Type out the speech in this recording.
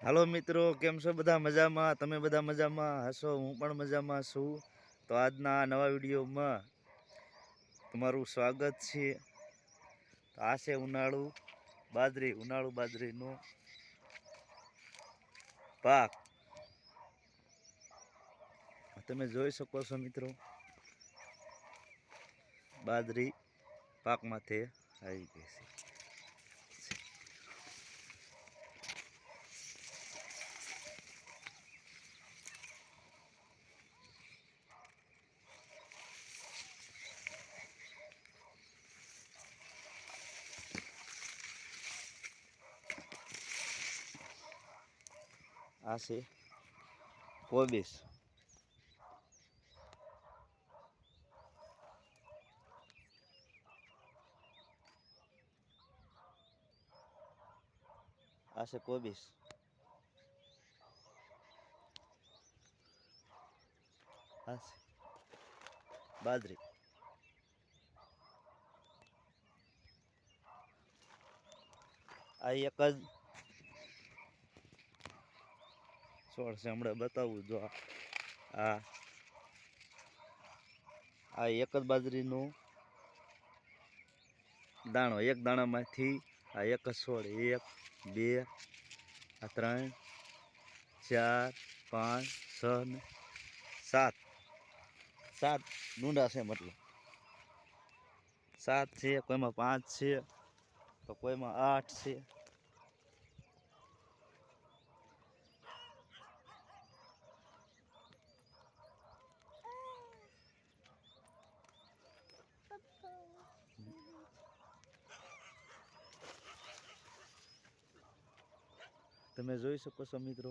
હાલો મિત્રો, કેમ છો બધા મજામાં? તમે બધા મજામાં હશો? હું પણ મજામાં છું. તો આજના નવા વિડીયોમાં તમારું સ્વાગત છે. આ છે ઉનાળુ બાજરી, ઉનાળુ બાજરીનો પાક. તમે જોઈ શકો છો મિત્રો, બાજરી પાકમાંથી આવી ગઈ છે. આ છે કોબીસ આ છે કોબીસ આ છે બાજરી આ એક જ છોડ છે, હમણાં બતાવું જો આ- આ એક જ બાજરીનો દાણો, એક દાણામાંથી આ એક જ છોડ, એક, બે, આ ત્રણ, ચાર, પાંચ, છ ને સાત. સાત ડુંડા છે મતલબ. સાત છે, કોઈમાં પાંચ છે, તો કોઈમાં આઠ છે. તમે જોઈ શકો છો મિત્રો.